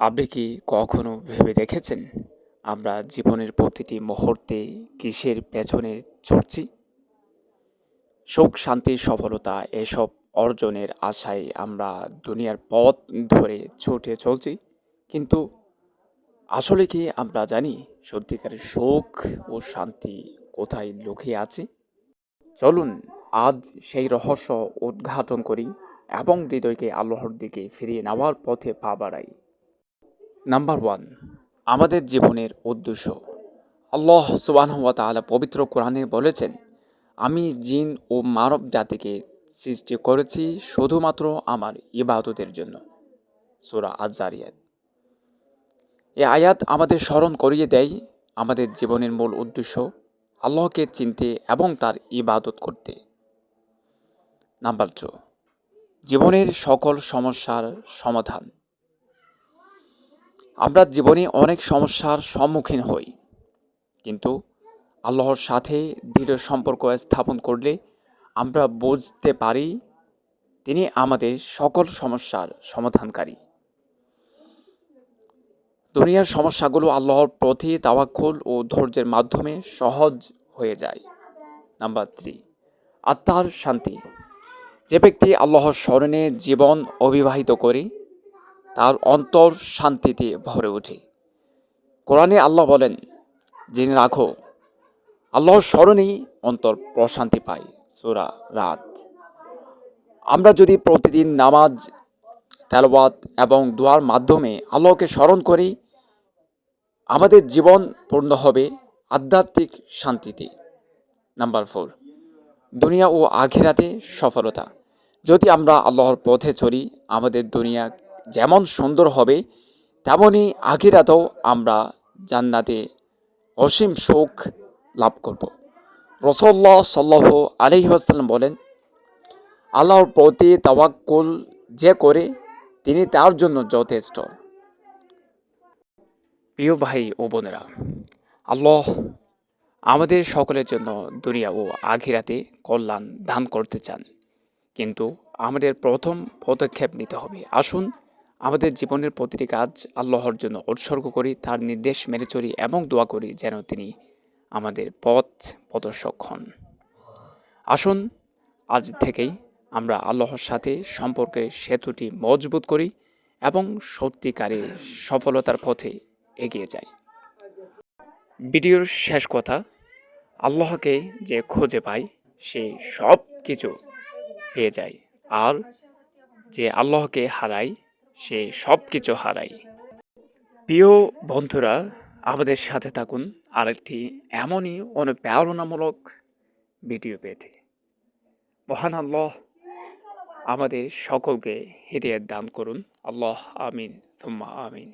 আপনি কি কখনো ভেবে দেখেছেন আমরা জীবনের প্রতিটি মুহূর্তে কিসের পেছনে ছুটছি? সুখ, শান্তি, সফলতা এসব অর্জনের আশায় আমরা দুনিয়ার পথ ধরে ছুটে চলছি। কিন্তু আসলে কি আমরা জানি সত্যিকারের সুখ ও শান্তি কোথায় লুকিয়ে আছে? চলুন আজ সেই রহস্য উদ্ঘাটন করি এবং হৃদয়কে আল্লাহর দিকে ফিরিয়ে নেওয়ার পথে পা বাড়াই। নাম্বার ওয়ান, আমাদের জীবনের উদ্দেশ্য। আল্লাহ সুবাহ তাআলা পবিত্র কোরআনে বলেছেন, আমি জিন ও মানব জাতিকে সৃষ্টি করেছি শুধুমাত্র আমার ইবাদতের জন্য। সুরা আজারিয়াত এ আয়াত আমাদের স্মরণ করিয়ে দেয় আমাদের জীবনের মূল উদ্দেশ্য, আল্লাহকে চিনতে এবং তার ইবাদত করতে। নাম্বার টু, জীবনের সকল সমস্যার সমাধান। আমরা জীবনে অনেক সমস্যার সম্মুখীন হই। কিন্তু আল্লাহর সাথে দৃঢ় সম্পর্ক স্থাপন করলে আমরা বুঝতে পারি তিনি আমাদের সকল সমস্যার সমাধানকারী। দুনিয়ার সমস্যাগুলো আল্লাহর প্রতি তাওয়াক্কুল ও ধৈর্যের মাধ্যমে সহজ হয়ে যায়। নাম্বার থ্রি, আত্মার শান্তি। যে ব্যক্তি আল্লাহর স্মরণে জীবন অবিবাহিত করে তার অন্তর শান্তিতে ভরে ওঠে। কোরআনে আল্লাহ বলেন, জেনে রাখো, আল্লাহর স্মরণেই অন্তর প্রশান্তি পায়। সোরা রাত। আমরা যদি প্রতিদিন নামাজ তেলবাদ এবং দোয়ার মাধ্যমে আল্লাহকে স্মরণ করি, আমাদের জীবন পূর্ণ হবে আধ্যাত্মিক শান্তিতে। নাম্বার ফোর, দুনিয়া ও আখিরাতে সফলতা। যদি আমরা আল্লাহর পথে চলি, আমাদের দুনিয়া যেমন সুন্দর হবে তেমনই আখিরাতেও আমরা জান্নাতে অসীম সুখ লাভ করব। রসল্লাহ সাল্লাহ আলহিহাসাল্লাম বলেন, আল্লাহর প্রতি তাওয়াক্কুল যে করে, তিনি তার জন্য যথেষ্ট। প্রিয় ভাই ও বোনেরা, আল্লাহ আমাদের সকলের জন্য দুনিয়া ও আখিরাতে কল্যাণ দান করতে চান। কিন্তু আমাদের প্রথম পদক্ষেপ নিতে হবে। আসুন আমাদের জীবনের প্রতিটি কাজ আল্লাহর জন্য উৎসর্গ করি, তার নির্দেশ মেনে চলি এবং দোয়া করি যেন তিনি আমাদের পথ প্রদর্শক হন। আসুন, আজ থেকেই আমরা আল্লাহর সাথে সম্পর্কের সেতুটি মজবুত করি এবং সত্যিকারের সফলতার পথে এগিয়ে যাই। ভিডিওর শেষ কথা, আল্লাহকে যে খুঁজে পায় সে সব কিছু পেয়ে যায়। আর যে আল্লাহকে হারায় সে সব কিছু হারায়। প্রিয় বন্ধুরা, আমাদের সাথে থাকুন আরেকটি এমনই অনুপ্রেরণামূলক ভিডিও পেতে। মহান আল্লাহ আমাদের সকলকে হৃদয়ের দান করুন। আল্লাহ আমিন থম্মা আমিন।